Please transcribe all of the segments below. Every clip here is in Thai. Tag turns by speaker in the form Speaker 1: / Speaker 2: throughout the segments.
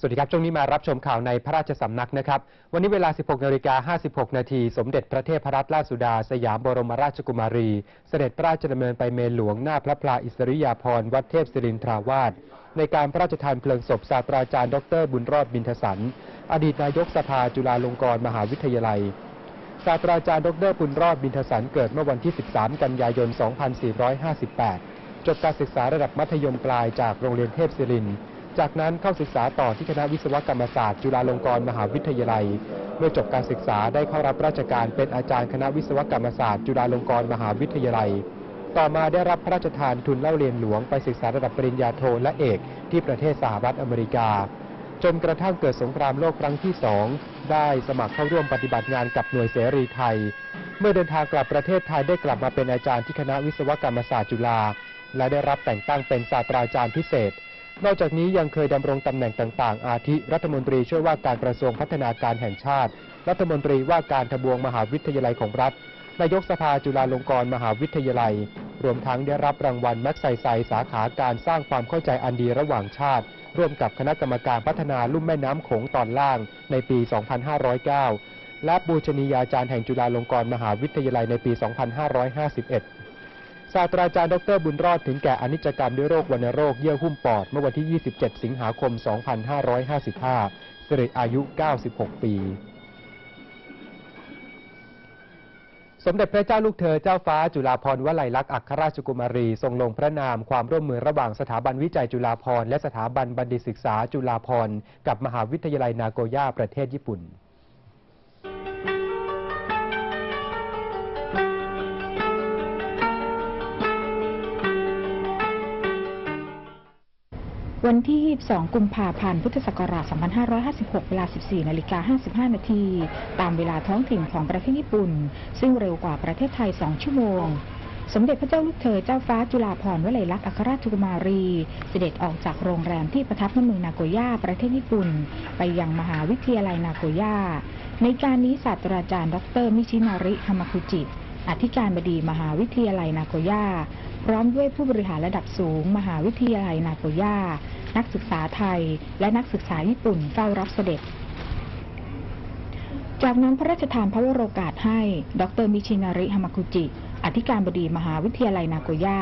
Speaker 1: สวัสดีครับช่วงนี้มารับชมข่าวในพระราชสำนักนะครับ วันนี้เวลา 16นาฬิกา56 นาที สมเด็จพระเทพรัตนราชสุดา สยามบรมราชกุมารี เสด็จพระราชดำเนินไปเมนหลวงหน้าพระพลาอิสริยาภรณ์วัดเทพศิรินทราวาสในการพระราชทานเพลิงศพศาสตราจารย์ดรบุญรอดบินทสัน อดีตนายกสภาจุฬาลงกรณ์มหาวิทยาลัยศาสตราจารย์ดรบุญรอดบินทสันเกิดเมื่อวันที่ 13 กันยายน 2458 จบการศึกษาระดับมัธยมปลายจากโรงเรียนเทพศิรินทร์ จากนั้นเข้าศึกษาต่อที่คณะวิศวกรรมศาสตร์จุฬาลงกรณ์มหาวิทยาลัย เมื่อจบการศึกษาได้เข้ารับราชการเป็นอาจารย์คณะวิศวกรรมศาสตร์จุฬาลงกรณ์มหาวิทยาลัย ต่อมาได้รับพระราชทานทุนเล่าเรียนหลวงไปศึกษาระดับปริญญาโทและเอกที่ประเทศสหรัฐอเมริกา จนกระทั่งเกิดสงครามโลกครั้งที่สองได้สมัครเข้าร่วมปฏิบัติงานกับหน่วยเสรีไทย เมื่อเดินทางกลับประเทศไทยได้กลับมาเป็นอาจารย์ที่คณะวิศวกรรมศาสตร์จุฬาและได้รับแต่งตั้งเป็นศาสตราจารย์พิเศษ นอกจากนี้ยังเคยดำรงตำแหน่งต่างๆ อาทิ รัฐมนตรีช่วยว่าการกระทรวงพัฒนาการแห่งชาติ รัฐมนตรีว่าการทบวงมหาวิทยาลัยของรัฐ นายกสภาจุฬาลงกรณ์มหาวิทยาลัย รวมทั้งได้รับรางวัลแม็กไซไซสาขาการสร้างความเข้าใจอันดีระหว่างชาติ ร่วมกับคณะกรรมการพัฒนาลุ่มแม่น้ำโขงตอนล่างในปี 2509 และบูชนียาจารย์แห่งจุฬาลงกรณ์มหาวิทยาลัยในปี 2551 ศาสตราจารย์ดรบุญรอดถึงแก่อนิจกรรมด้วยโรควัณโรคเยื่อหุ้มปอด เมื่อวันที่ 27 สิงหาคม 2555สิริอายุ 96 ปี สมเด็จพระเจ้าลูกเธอเจ้าฟ้าจุฬาภรณ์วลัยลักษณ์อัครราชกุมารี ทรงลงพระนามความร่วมมือระหว่างสถาบันวิจัยจุฬาภรณ์และสถาบันบัณฑิตศึกษาจุฬาภรณ์กับมหาวิทยาลัยนาโกย่าประเทศญี่ปุ่น
Speaker 2: วันที่ 22 กุมภาพันธ์ พุทธศักราช 2556 เวลา 14 นาฬิกา 55 นาที ตามเวลาท้องถิ่นของประเทศญี่ปุ่น ซึ่งเร็วกว่าประเทศไทย 2 ชั่วโมง สมเด็จพระเจ้าลูกเธอเจ้าฟ้าจุฬาภรณ์วลัยลักษณ์อัครราชกุมารี เสด็จออกจากโรงแรมที่ประทับณเมืองนาโกย่า ประเทศญี่ปุ่น ไปยังมหาวิทยาลัยนาโกย่า ในการนี้ศาสตราจารย์ ดร มิชินาริฮามาคุจิ อธิการบดีมหาวิทยาลัยนาโกย่า พร้อมด้วยผู้บริหารระดับสูง มหาวิทยาลัยนาโกย่า นักศึกษาไทย และนักศึกษาญี่ปุ่นเฝ้ารับเสด็จ จากนั้นพระราชทานพระวโรกาสให้ ดรมิชินาริฮามากุจิ อธิการบดีมหาวิทยาลัยนาโกย่า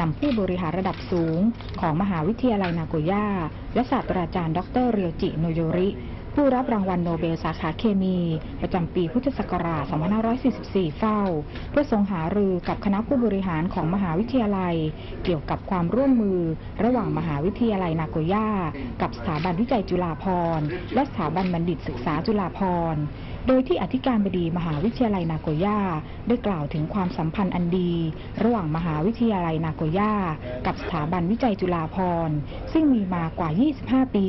Speaker 2: นำผู้บริหารระดับสูง ของมหาวิทยาลัยนาโกย่า และศาสตราจารย์ ดรเรียวจิโนโยริ ผู้รับรางวัลโนเบลสาขาเคมี ประจำปีพุทธศักราช 2544 เฝ้า เพื่อทรงหารือกับคณะผู้บริหารของมหาวิทยาลัย เกี่ยวกับความร่วมมือ ระหว่างมหาวิทยาลัยนาโกย่า กับสถาบันวิจัยจุฬาภรณ์และสถาบันบัณฑิตศึกษาจุฬาภรณ์โดยที่อธิการบดีมหาวิทยาลัยนาโกย่าได้กล่าวถึงความสัมพันธ์อันดี ระหว่างมหาวิทยาลัยนาโกย่ากับสถาบันวิจัยจุฬาภรณ์ซึ่งมีมากว่า 25 ปี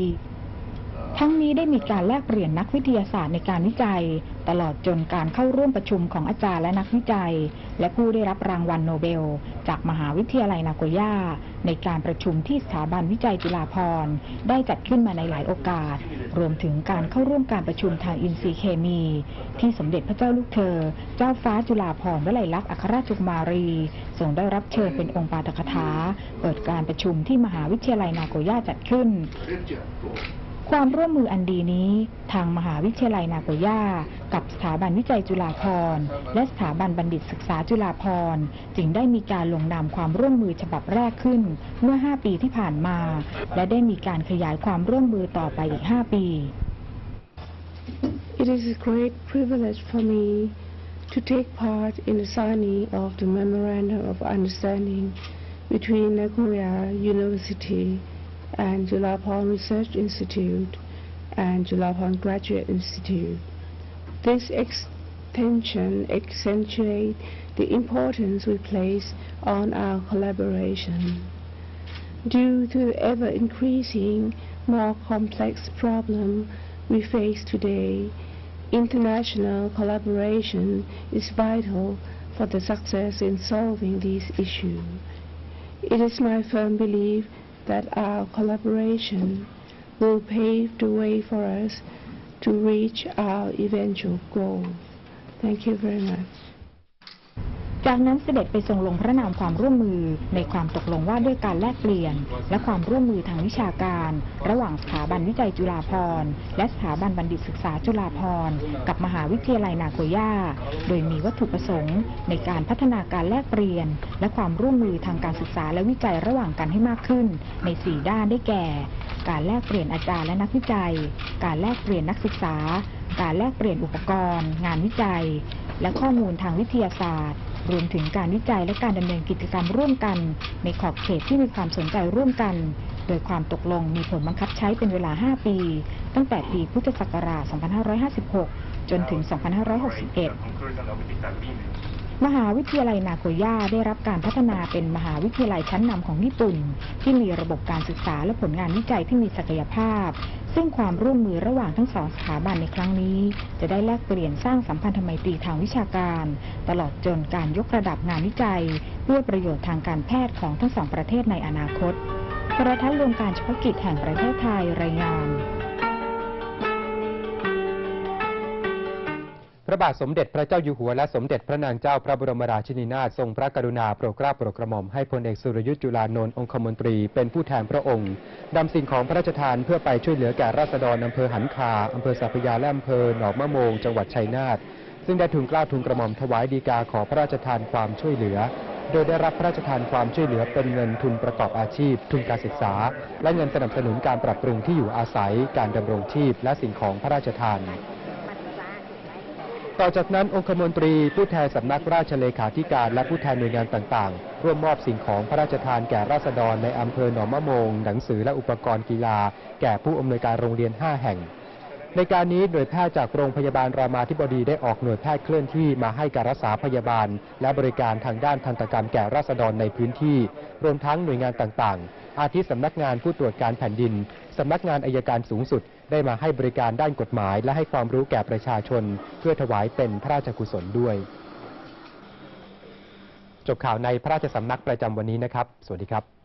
Speaker 2: ทั้งนี้ได้มีการแลกเปลี่ยนนักวิทยาศาสตร์ในการวิจัย ตลอดจนการเข้าร่วมประชุมของอาจารย์และนักวิจัย และผู้ได้รับรางวัลโนเบล จากมหาวิทยาลัยนาโกย่า ในการประชุมที่สถาบันวิจัยจุฬาภรณ์ได้จัดขึ้นมาในหลายโอกาส รวมถึงการเข้าร่วมการประชุมทางอินทรีย์เคมี ที่สมเด็จพระเจ้าลูกเธอ เจ้าฟ้าจุฬาภรณ์วลัยลักษณ์อัครราชกุมารีทรงได้รับเชิญเป็นองค์ปาฐกถาเปิดการประชุมที่มหาวิทยาลัยนาโกย่าจัดขึ้น ความร่วมมืออันดีนี้ ทางมหาวิทยาลัยนาโกย่า กับสถาบันวิจัยจุฬาภรณ์และสถาบันบัณฑิตศึกษาจุฬาภรณ์จึงได้มีการลงนามความร่วมมือฉบับแรกขึ้น เมื่อ 5 ปีที่ผ่านมา และได้มีการขยายความร่วมมือต่อไปอีก 5 ปี
Speaker 3: It is a great privilege for me to take part in the signing of the Memorandum of Understanding between Nagoya University and Julapon Research Institute and Julapon Graduate Institute. This extension accentuates the importance we place on our collaboration. Due to the ever-increasing, more complex problem we face today, international collaboration is vital for the success in solving these issues. It is my firm belief that our collaboration will pave the way for us to reach our eventual goal. Thank you very much.
Speaker 2: จากนั้นเสด็จไปทรงลงพระนามความร่วมมือในความตกลงว่าด้วยการแลกเปลี่ยน และความร่วมมือทางวิชาการ ระหว่างสถาบันวิจัยจุฬาภรณ์และสถาบันบัณฑิตศึกษาจุฬาภรณ์กับมหาวิทยาลัยนาโกย่า โดยมีวัตถุประสงค์ในการพัฒนาการแลกเปลี่ยน และความร่วมมือทางการศึกษาและวิจัยระหว่างกันให้มากขึ้น ใน 4 ด้านได้แก่ การแลกเปลี่ยนอาจารย์และนักวิจัย การแลกเปลี่ยนนักศึกษา การแลกเปลี่ยนอุปกรณ์ งานวิจัย และข้อมูลทางวิทยาศาสตร์ รวมถึงการวิจัยและการดำเนินกิจกรรมร่วมกัน ในขอบเขตที่มีความสนใจร่วมกัน โดยความตกลงมีผลบังคับใช้เป็นเวลา 5 ปี ตั้งแต่ปีพุทธศักราช 2556 จนถึง 2561 มหาวิทยาลัยนาโกย่าได้รับการพัฒนาเป็นมหาวิทยาลัยชั้นนำของญี่ปุ่น ที่มีระบบการศึกษาและผลงานวิจัยที่มีศักยภาพ ซึ่งความร่วมมือระหว่างทั้งสองสถาบันในครั้งนี้ จะได้แลกเปลี่ยนสร้างสัมพันธไมตรีทางวิชาการ ตลอดจนการยกระดับงานวิจัย เพื่อประโยชน์ทางการแพทย์ของทั้งสองประเทศในอนาคตโทรทัศน์รวมการเฉพาะกิจแห่งประเทศไทยรายงาน
Speaker 1: พระบาทสมเด็จพระเจ้าอยู่หัวและสมเด็จพระนางเจ้าพระบรมราชินีนาถทรงพระกรุณาโปรดเกล้าโปรดกระหม่อมให้พลเอกสุรยุทธ์จุลานนท์องคมนตรีเป็นผู้แทนพระองค์นำสิ่งของพระราชทานเพื่อไปช่วยเหลือแก่ราษฎรอำเภอหันคาอำเภอสัพยาและอำเภอหนองมะโมงจังหวัดชัยนาทซึ่งได้ทูลเกล้าทูลกระหม่อมถวายดีกาขอพระราชทานความช่วยเหลือ โดยได้รับพระราชทานความช่วยเหลือเป็นเงินทุนประกอบอาชีพ ทุนการศึกษา และเงินสนับสนุนการปรับปรุงที่อยู่อาศัย การดำรงชีพ และสิ่งของพระราชทาน ต่อจากนั้นองคมนตรีผู้แทนสำนักราชเลขาธิการและผู้แทนหน่วยงานต่างๆ ร่วมมอบสิ่งของพระราชทานแก่ราษฎรในอำเภอหนองมะโมง หนังสือและอุปกรณ์กีฬา แก่ผู้อำนวยการโรงเรียน 5 แห่ง ในการนี้หน่วยแพทย์จากโรงพยาบาลรามาธิบดีได้ออกหน่วยแพทย์เคลื่อนที่มาให้การรักษาพยาบาล และบริการทางด้านทันตกรรมแก่ราษฎรในพื้นที่ รวมทั้งหน่วยงานต่างๆ อาทิสำนักงานผู้ตรวจการแผ่นดินสำนักงานอายการสูงสุด ได้มาให้บริการด้านกฎหมาย และให้ความรู้แก่ประชาชน เพื่อถวายเป็นพระราชกุศลด้วย จบข่าวในพระราชสำนักประจำวันนี้นะครับ สวัสดีครับ